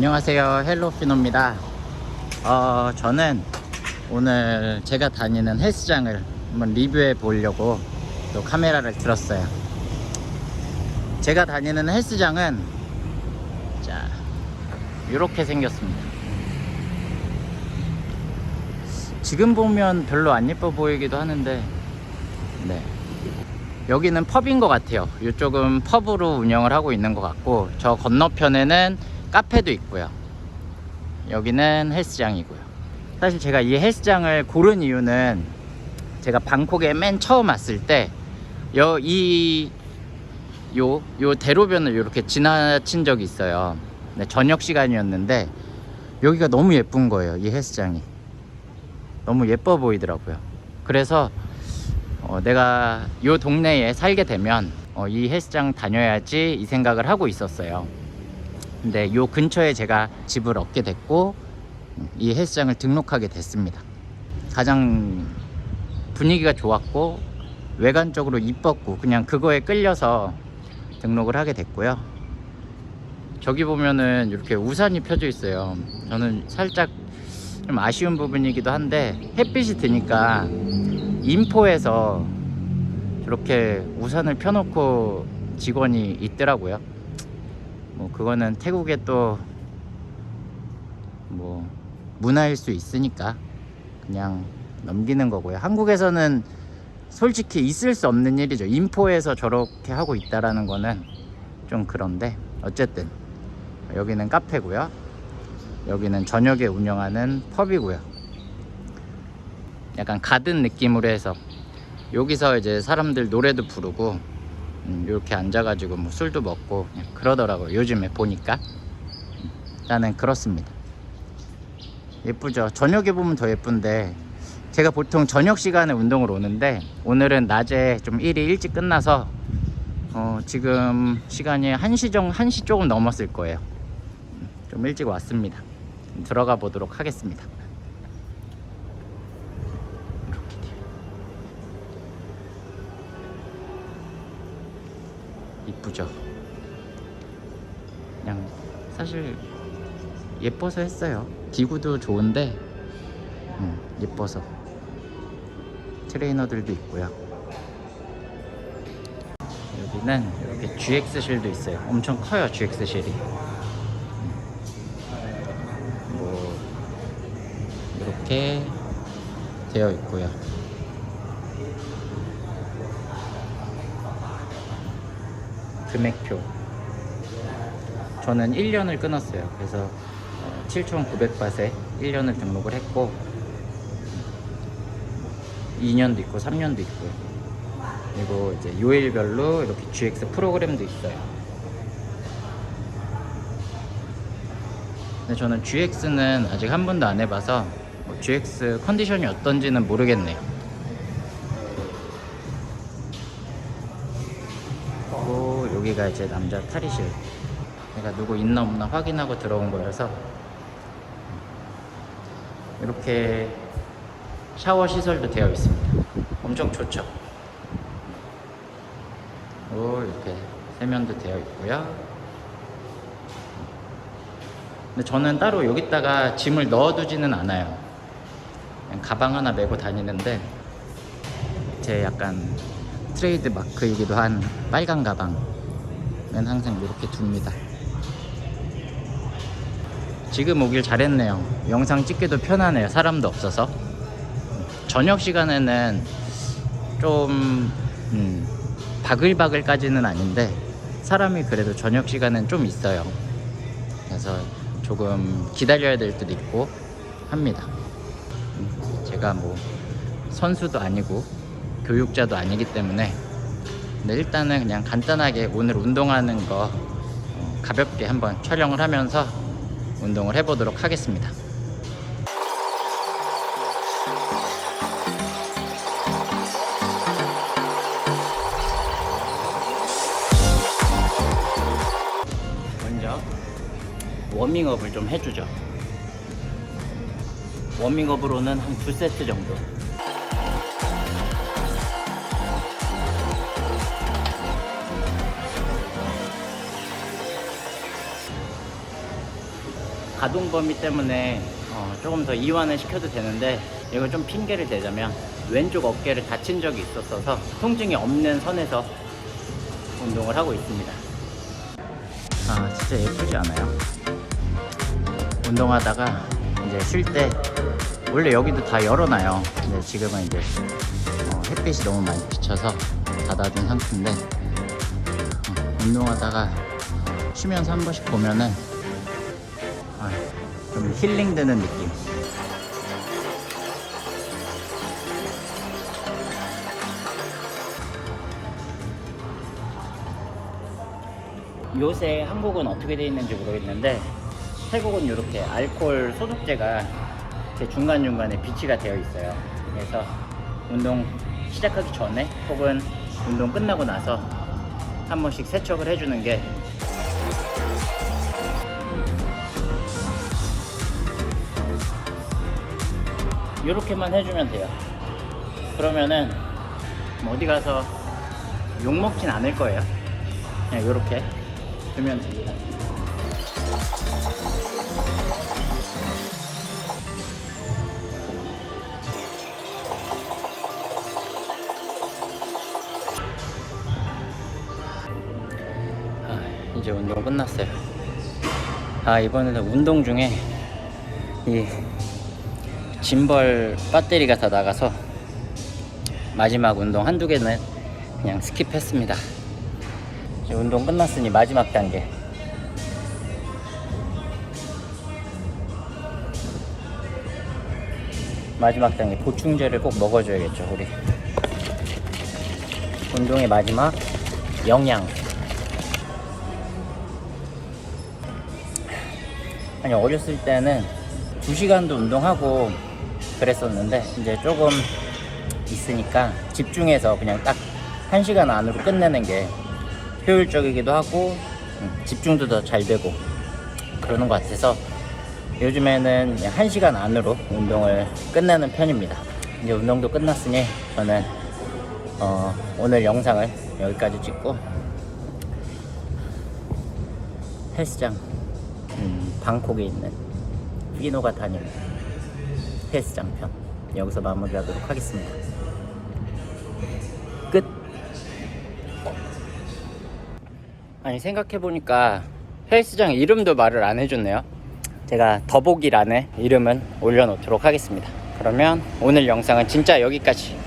안녕하세요. 헬로피노입니다. 어, 저는 오늘 제가 다니는 헬스장을 한번 리뷰해 보려고 또 카메라를 들었어요. 제가 다니는 헬스장은 자 이렇게 생겼습니다. 지금 보면 별로 안 예뻐 보이기도 하는데 네. 여기는 펍인 것 같아요. 이쪽은 펍으로 운영을 하고 있는 것 같고 저 건너편에는 카페도 있고요 여기는 헬스장이고요 사실 제가 이 헬스장을 고른 이유는 제가 방콕에 맨 처음 왔을 때 여 이 요, 요 대로변을 이렇게 지나친 적이 있어요. 네, 저녁 시간이었는데 여기가 너무 예쁜 거예요. 이 헬스장이 너무 예뻐 보이더라고요. 그래서 어, 내가 요 동네에 살게 되면 어, 이 헬스장 다녀야지 이 생각을 하고 있었어요. 근데 요 근처에 제가 집을 얻게 됐고 음, 이 헬스장을 등록하게 됐습니다. 가장 분위기가 좋았고 외관적으로 이뻤고 그냥 그거에 끌려서 등록을 하게 됐고요. 저기 보면은 이렇게 우산이 펴져 있어요. 저는 살짝 좀 아쉬운 부분이기도 한데 햇빛이 드니까 인포에서 저렇게 우산을 펴놓고 직원이 있더라고요. 뭐 그거는 태국의 또 뭐 문화일 수 있으니까 그냥 넘기는 거고요. 한국에서는 솔직히 있을 수 없는 일이죠. 인포에서 저렇게 하고 있다라는 거는 좀 그런데 어쨌든 여기는 카페고요. 여기는 저녁에 운영하는 펍이고요. 약간 가든 느낌으로 해서 여기서 이제 사람들 노래도 부르고 음, 이렇게 앉아가지고 뭐 술도 먹고 그냥 그러더라고요. 요즘에 보니까 음, 일단은 그렇습니다. 예쁘죠. 저녁에 보면 더 예쁜데 제가 보통 저녁 시간에 운동을 오는데 오늘은 낮에 좀 일이 일찍 끝나서 어, 지금 시간이 1시 정 1시 조금 넘었을 거예요. 좀 일찍 왔습니다. 들어가 보도록 하겠습니다. 이쁘죠? 그냥 사실 예뻐서 했어요. 기구도 좋은데 음, 예뻐서 트레이너들도 있고요. 여기는 이렇게 GX실도 있어요. 엄청 커요, GX실이. 뭐 이렇게 되어 있고요. 금액표. 저는 1년을 끊었어요. 그래서 7,900바트에 1년을 등록을 했고 2년도 있고 3년도 있고요. 그리고 이제 요일별로 이렇게 GX 프로그램도 있어요. 근데 저는 GX는 아직 한 번도 안 해봐서 뭐 GX 컨디션이 어떤지는 모르겠네요. 그리고 여기가 이제 남자 탈의실. 내가 누구 있나 없나 확인하고 들어온 거여서 이렇게 샤워 시설도 되어 있습니다. 엄청 좋죠. 오, 이렇게 세면도 되어 있고요. 근데 저는 따로 여기다가 짐을 넣어두지는 않아요. 가방 하나 메고 다니는데 제 약간 트레이드 마크이기도 한 빨간 가방은 항상 이렇게 둡니다. 지금 오길 잘했네요. 영상 찍기도 편하네요. 사람도 없어서. 저녁 시간에는 좀 음, 바글바글까지는 아닌데 사람이 그래도 저녁 시간엔 좀 있어요. 그래서 조금 기다려야 될 때도 있고 합니다. 음, 제가 뭐 선수도 아니고 교육자도 아니기 때문에 근데 일단은 그냥 간단하게 오늘 운동하는 거 어, 가볍게 한번 촬영을 하면서 운동을 해보도록 하겠습니다. 먼저 워밍업을 좀 해주죠. 워밍업으로는 한 두 세트 정도. 가동 범위 때문에 어, 조금 더 이완을 시켜도 되는데 이걸 좀 핑계를 대자면 왼쪽 어깨를 다친 적이 있었어서 통증이 없는 선에서 운동을 하고 있습니다. 아 진짜 예쁘지 않아요? 운동하다가 이제 쉴 때 원래 여기도 다 열어놔요. 근데 지금은 이제 어, 햇빛이 너무 많이 비쳐서 닫아둔 상태인데 어, 운동하다가 쉬면서 한 번씩 보면은 아, 좀 힐링되는 느낌. 요새 한국은 어떻게 돼 있는지 모르겠는데 태국은 이렇게 알코올 소독제가 중간중간에 비치가 되어 있어요. 그래서 운동 시작하기 전에 혹은 운동 끝나고 나서 한 번씩 세척을 해주는 게 이렇게만 해주면 돼요. 그러면은 뭐 어디 가서 욕 먹진 않을 거예요. 그냥 이렇게 두면 됩니다. 아, 이제 운동 끝났어요. 아 이번에는 운동 중에 이 짐벌 배터리가 다 나가서 마지막 운동 한두 개는 그냥 스킵했습니다. 운동 끝났으니 마지막 단계. 마지막 단계 보충제를 꼭 먹어줘야겠죠 우리. 운동의 마지막 영양. 아니 어렸을 때는 2시간도 운동하고 그랬었는데 이제 조금 있으니까 집중해서 그냥 딱 1시간 안으로 끝내는 게 효율적이기도 하고 음, 집중도 더 잘 되고 그러는 것 같아서 요즘에는 그냥 1시간 안으로 운동을 끝내는 편입니다. 이제 운동도 끝났으니 저는 어, 오늘 영상을 여기까지 찍고 헬스장 음, 방콕에 있는 피노가 다니는 헬스장 편 여기서 마무리하도록 하겠습니다. 끝. 아니 생각해 보니까 헬스장 이름도 말을 안 해줬네요. 제가 더보기란에 이름은 올려놓도록 하겠습니다. 그러면 오늘 영상은 진짜 여기까지.